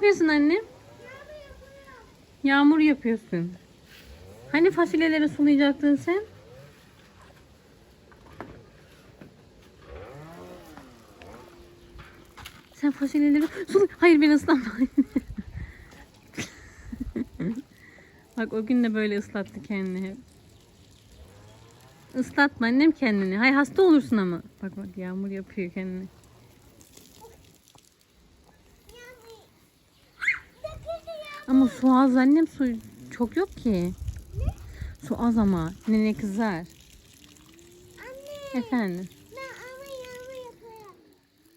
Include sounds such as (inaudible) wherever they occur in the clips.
yapıyorsun annem? Yağmur yapıyorsun. Hani fasulyeleri sulayacaktın sen? Sen fasulyeleri sula... Hayır ben ıslanma. (laughs) Bak o gün de böyle ıslattı kendini hep. Islatma annem kendini. Hay hasta olursun ama. Bak bak yağmur yapıyor kendini. Ama su az annem su çok yok ki. Su az ama nene kızar. Anne Efendim. ben ama yağmur yapıyorum.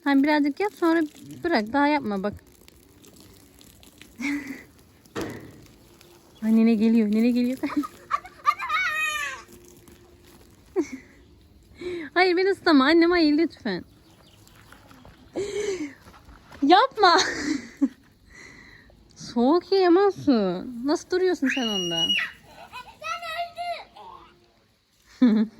Hani birazcık yap sonra bırak daha yapma bak. Ay nene geliyor nene geliyor. (laughs) hayır beni ıslama annem hayır lütfen. Yapma. Soğuk ya. Nasıl duruyorsun sen onda? Sen (laughs) öldün.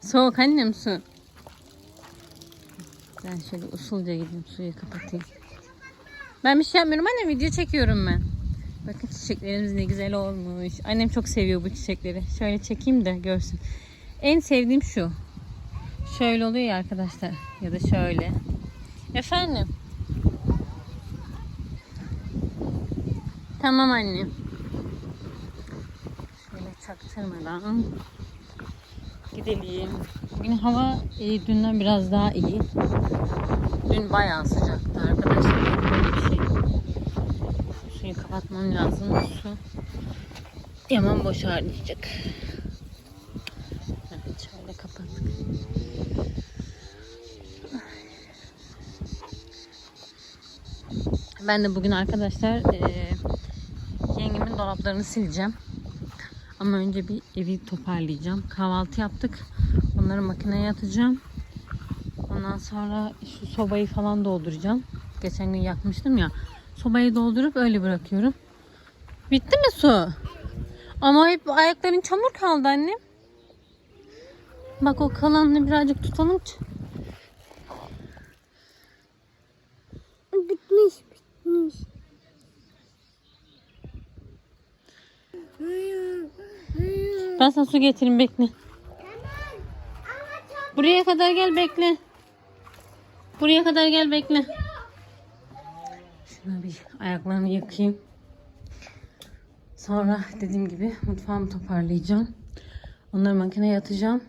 Soğuk annem su. Ben şöyle usulca gideyim suyu kapatayım. Ben bir şey yapmıyorum annem video çekiyorum ben. Bakın çiçeklerimiz ne güzel olmuş. Annem çok seviyor bu çiçekleri. Şöyle çekeyim de görsün. En sevdiğim şu. Şöyle oluyor ya arkadaşlar. Ya da şöyle. Efendim. Tamam annem. Şöyle çaktırmadan gidelim. Bugün hava e, dünden biraz daha iyi. Dün bayağı sıcaktı arkadaşlar. Şey. Suyu kapatmam lazım. Su yaman boşarlayacak. Evet Ben de bugün arkadaşlar e, yengemin dolaplarını sileceğim. Ama önce bir evi toparlayacağım. Kahvaltı yaptık. Onları makineye atacağım. Ondan sonra şu sobayı falan dolduracağım. Geçen gün yakmıştım ya. Sobayı doldurup öyle bırakıyorum. Bitti mi su? Ama hep ayakların çamur kaldı annem. Bak o kalanını birazcık tutalım. Ben sana su getireyim bekle. Buraya kadar gel bekle. Buraya kadar gel bekle. Şuna bir ayaklarını yıkayayım. Sonra dediğim gibi mutfağımı toparlayacağım. Onları makineye atacağım.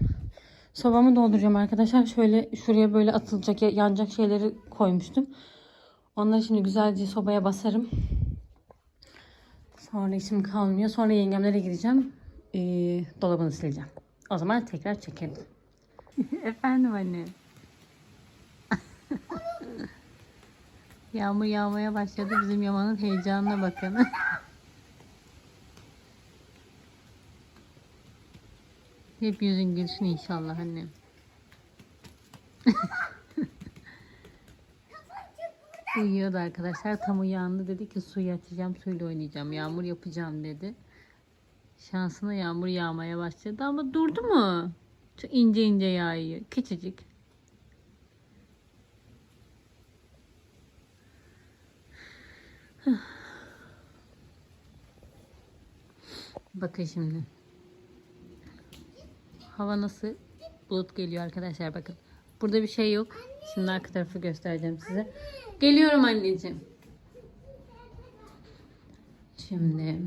Sobamı dolduracağım arkadaşlar. Şöyle şuraya böyle atılacak, yanacak şeyleri koymuştum. Onları şimdi güzelce sobaya basarım. Sonra işim kalmıyor. Sonra yengemlere gideceğim. Ee, dolabını sileceğim. O zaman tekrar çekelim. (laughs) Efendim anne. Yağmur yağmaya başladı. Bizim Yaman'ın heyecanına bakın. (laughs) Hep yüzün gülsün inşallah annem. (laughs) Uyuyordu arkadaşlar. Tam uyandı dedi ki suyu açacağım, suyla oynayacağım, yağmur yapacağım dedi. Şansına yağmur yağmaya başladı ama durdu mu? Çok ince ince yağıyor. Küçücük. (sighs) Bakın şimdi. Hava nasıl? Bulut geliyor arkadaşlar bakın. Burada bir şey yok. Şimdi arka tarafı göstereceğim size. Geliyorum anneciğim. Şimdi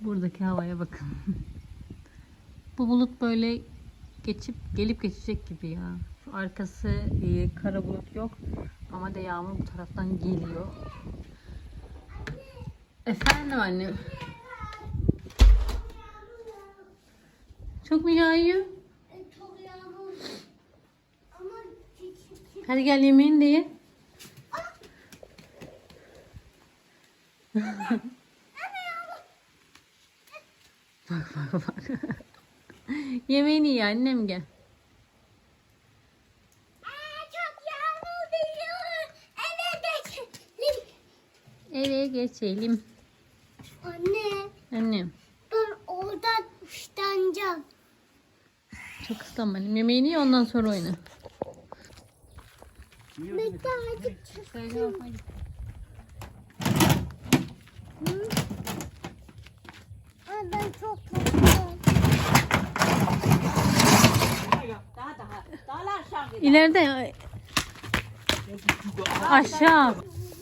buradaki havaya bakın. (laughs) Bu bulut böyle geçip gelip geçecek gibi ya. Şu arkası e, kara bulut yok ama da yağmur bu taraftan geliyor. Efendim annem. Çok mu yağıyor? çok yağmur. Ama. Hadi gel yemeğini de ye. bak bak bak. (laughs) Yemeğini ye annem gel. Aa, çok yağmur geliyor. Eve geçelim. Anne Annem. ben orada ıslanacağım. Çok ıslanmadım. Yemeğini ye ondan sonra oyna. Bekle hadi çık. Hı? Ay ben çok korkuyorum. Daha daha. Daha aşağı. İleride aşağı.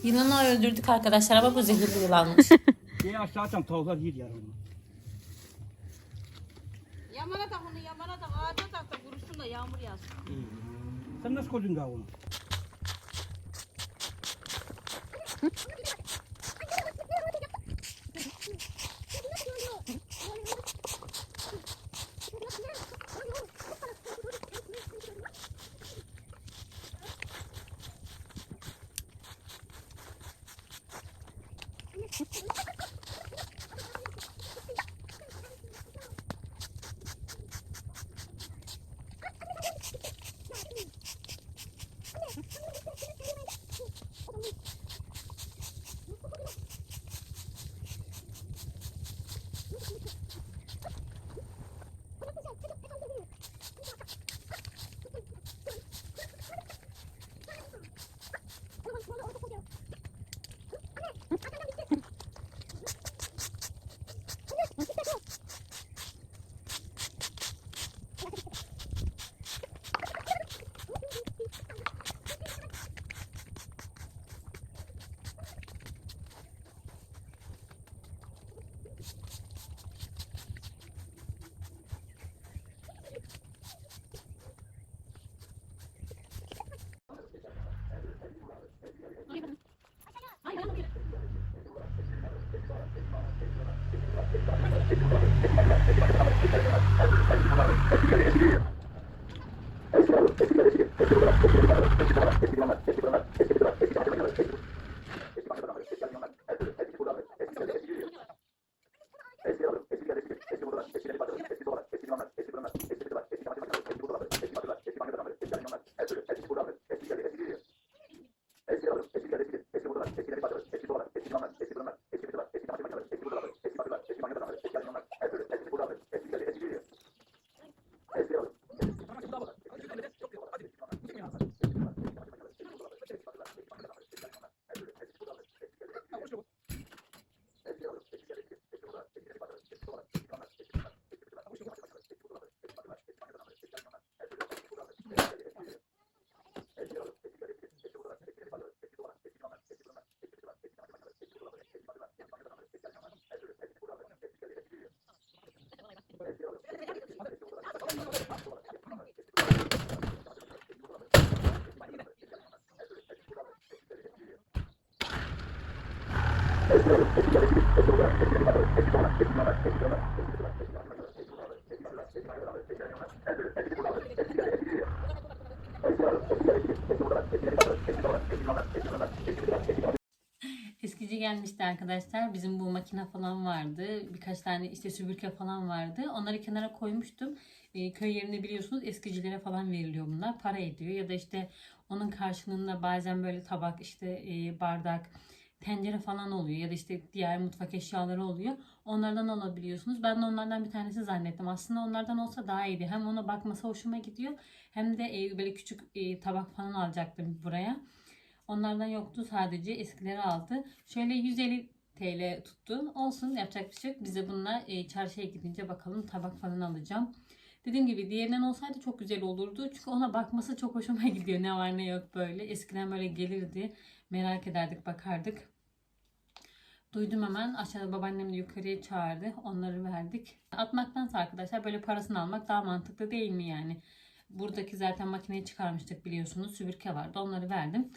Yılanı öldürdük arkadaşlar ama bu zehirli yılanmış. (laughs) Niye aşağı atsam tavuklar yer yani onu. Yamana tak onu yamana tak. Ağaca tak da kurusun da yağmur yağsın. Sen nasıl koydun daha onu? (laughs) Gracias. Eskici gelmişti arkadaşlar. Bizim bu makine falan vardı. Birkaç tane işte süpürge falan vardı. Onları kenara koymuştum. Ee, köy yerinde biliyorsunuz eskicilere falan veriliyor bunlar. Para ediyor. Ya da işte onun karşılığında bazen böyle tabak, işte e, bardak, tencere falan oluyor. Ya da işte diğer mutfak eşyaları oluyor. Onlardan alabiliyorsunuz. Ben de onlardan bir tanesi zannettim. Aslında onlardan olsa daha iyiydi. Hem ona bakması hoşuma gidiyor. Hem de e, böyle küçük e, tabak falan alacaktım buraya. Onlardan yoktu sadece eskileri aldı. Şöyle 150 TL tuttu. Olsun yapacak bir şey yok. Bize bununla e, çarşıya gidince bakalım tabak falan alacağım. Dediğim gibi diğerinden olsaydı çok güzel olurdu. Çünkü ona bakması çok hoşuma (laughs) gidiyor. Ne var ne yok böyle. Eskiden böyle gelirdi. Merak ederdik bakardık. Duydum hemen aşağıda babaannem de yukarıya çağırdı. Onları verdik. Atmaktansa arkadaşlar böyle parasını almak daha mantıklı değil mi yani? Buradaki zaten makineyi çıkarmıştık biliyorsunuz. Süpürge vardı. Onları verdim.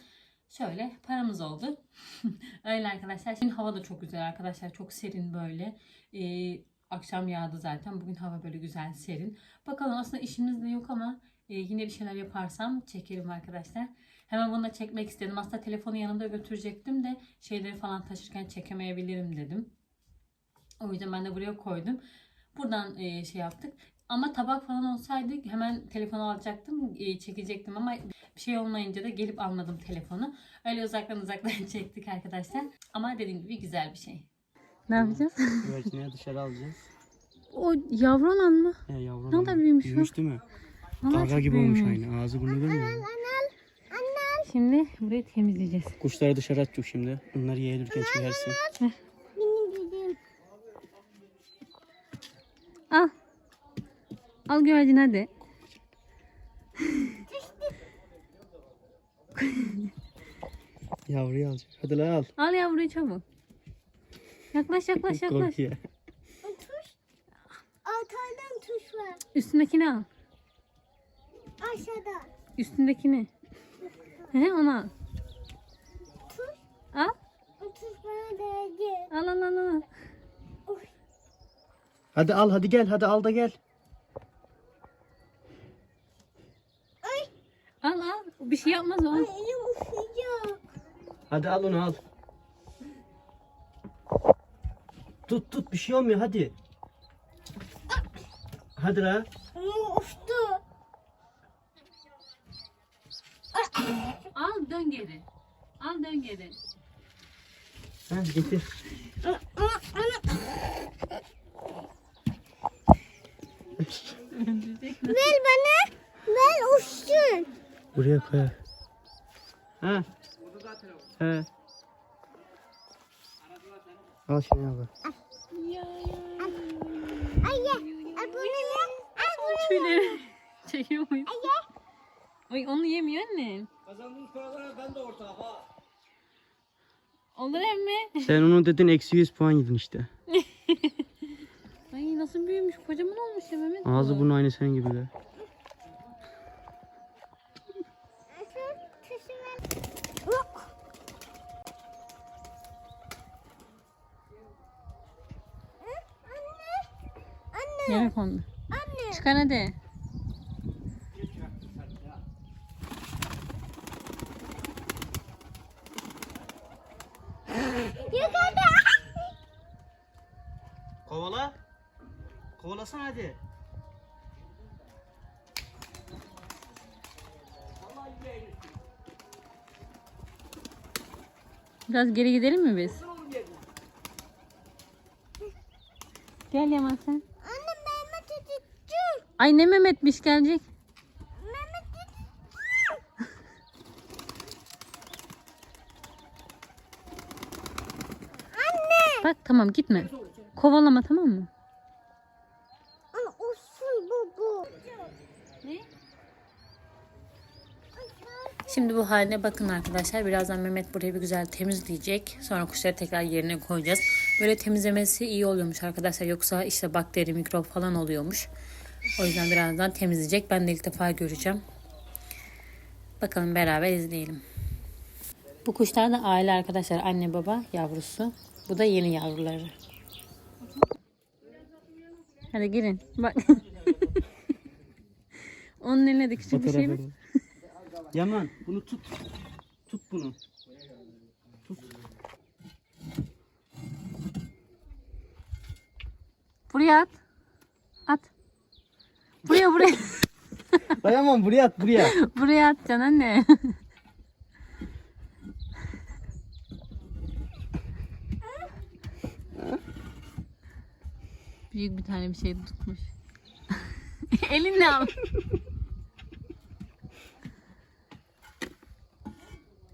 Şöyle paramız oldu. (laughs) Öyle arkadaşlar. Şimdi hava da çok güzel arkadaşlar. Çok serin böyle. Ee, akşam yağdı zaten. Bugün hava böyle güzel serin. Bakalım aslında işimiz de yok ama e, yine bir şeyler yaparsam çekerim arkadaşlar. Hemen bunu da çekmek istedim. Aslında telefonu yanımda götürecektim de şeyleri falan taşırken çekemeyebilirim dedim. O yüzden ben de buraya koydum. Buradan e, şey yaptık. Ama tabak falan olsaydı hemen telefonu alacaktım, e, çekecektim ama Bir şey olmayınca da gelip almadım telefonu. Öyle uzaktan uzaktan (laughs) çektik arkadaşlar. Ama dediğim gibi güzel bir şey. Ne yapacağız? Güvercinleri dışarı alacağız. o yavru olan mı? He yavrum. Ne kadar büyümüş bu? Büyümüş değil mi? Vallahi Karga çok gibi olmuş büyümüş. aynı. Ağzı burnu değil mi? Şimdi burayı temizleyeceğiz. Kuşları dışarı atacak şimdi. Bunları yeğilirken çekersin. Al. Al güvercin hadi. Yavruyu alacak. Hadi la al. Al yavruyu çabuk. Yaklaş yaklaş yaklaş. Korkuyor. Tuş var. Üstündekini al. Aşağıda. Üstündekini. He onu al. Tuş. Al. O tuş bana değdi. Al al al al. Hadi al hadi gel. Hadi al da gel. Al al. Bir şey yapmaz o. Elim ısıyacak. Hadi al onu al. Tut tut bir şey olmuyor hadi. Hadi la. Ama Al dön geri. Al dön geri. Ha, getir. Ver bana. Ver uçsun. Buraya koy. Ha. He. Al şunu al. Ay ya. Ay bunu ver. Ay bunu Tüyleri (laughs) çekiyor muyum? Oy onu yemiyor anne. Kazandığınız paralara ben de ortağım ha. Olur emmi. Sen onu dedin eksi 100 puan yedin işte. (laughs) Ay nasıl büyümüş. Kocaman olmuş ya Mehmet. Ağzı bu. bunu aynı senin gibi de. Anne. Kondu. Anne. Çıkar hadi. Kovalasana hadi. Biraz geri gidelim mi biz? Gel Yaman sen. Anne Mehmet tutacağım. Ay ne Mehmetmiş gelecek. (laughs) Anne. Bak tamam gitme. Kovalama tamam mı? Şimdi bu haline bakın arkadaşlar. Birazdan Mehmet burayı bir güzel temizleyecek. Sonra kuşları tekrar yerine koyacağız. Böyle temizlemesi iyi oluyormuş arkadaşlar. Yoksa işte bakteri, mikrop falan oluyormuş. O yüzden birazdan temizleyecek. Ben de ilk defa göreceğim. Bakalım beraber izleyelim. Bu kuşlar da aile arkadaşlar. Anne baba yavrusu. Bu da yeni yavruları. Hadi girin. Bak. (laughs) Onun eline de küçük bir şey mi? Yaman bunu tut. Tut bunu. Tut. Buraya at. At. Buraya buraya. (laughs) La Yaman buraya at buraya. (laughs) buraya atacaksın anne. (laughs) Büyük bir tane bir şey tutmuş. Elinle al.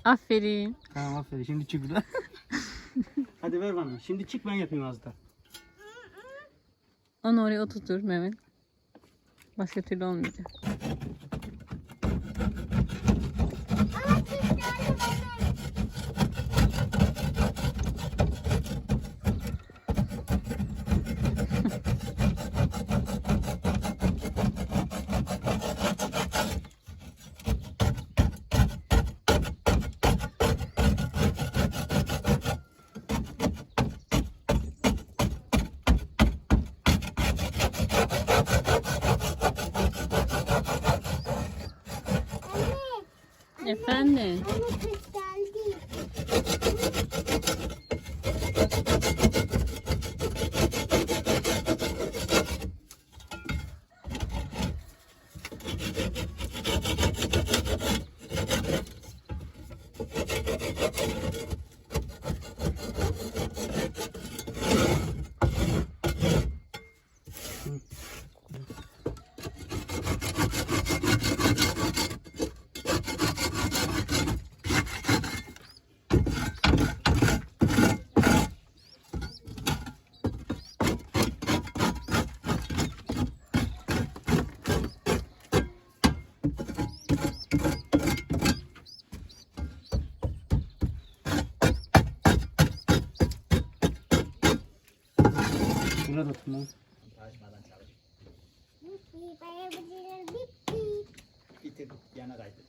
Aferin. tamam aferin şimdi çık buradan. (laughs) Hadi ver bana. Şimdi çık ben yapayım az da. Onu oraya oturtur Mehmet. Başka türlü olmayacak. Efendim. Anne tuş geldi. Burada tamam. Bitti. Bayabilir. Bitti. Bir tık yana kaydıracak.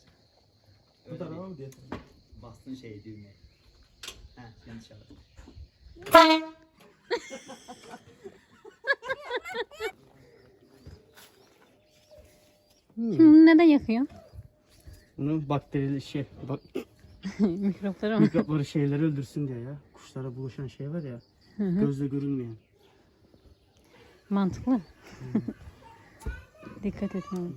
Bu Öyle tarafa bir mı diye. Bastığın şey düğmeye. He şimdi çalır. Şimdi bunu neden yakıyor? Bunu bakterili şey, bak, (laughs) Mikropları mı? mikropları şeyleri öldürsün diye ya. Kuşlara bulaşan şey var ya. Gözle görünmeyen. Mantıklı. Dikkat etmem.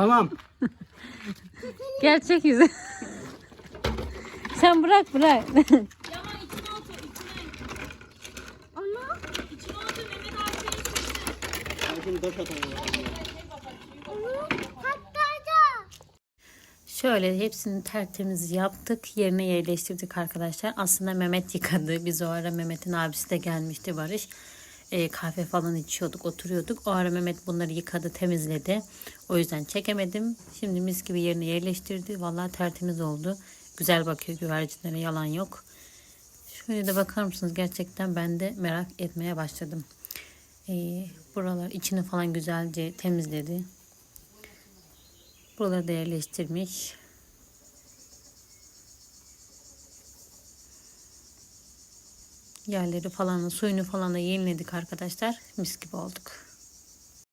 Tamam. Gerçek yüzü. Sen bırak bırak. Yaman içine otur içine. Ama İçine otur Mehmet abi seni da. Şöyle hepsini tertemiz yaptık. Yerine yerleştirdik arkadaşlar. Aslında Mehmet yıkadı. Biz o ara Mehmet'in abisi de gelmişti Barış. Ee, kahve falan içiyorduk, oturuyorduk. O ara Mehmet bunları yıkadı, temizledi. O yüzden çekemedim. Şimdi mis gibi yerine yerleştirdi. Vallahi tertemiz oldu. Güzel bakıyor güvercinlere, yalan yok. Şöyle de bakar mısınız? Gerçekten ben de merak etmeye başladım. Ee, buralar içini falan güzelce temizledi. Buraları da yerleştirmiş. Yerleri falan suyunu falan da yeniledik arkadaşlar. Mis gibi olduk.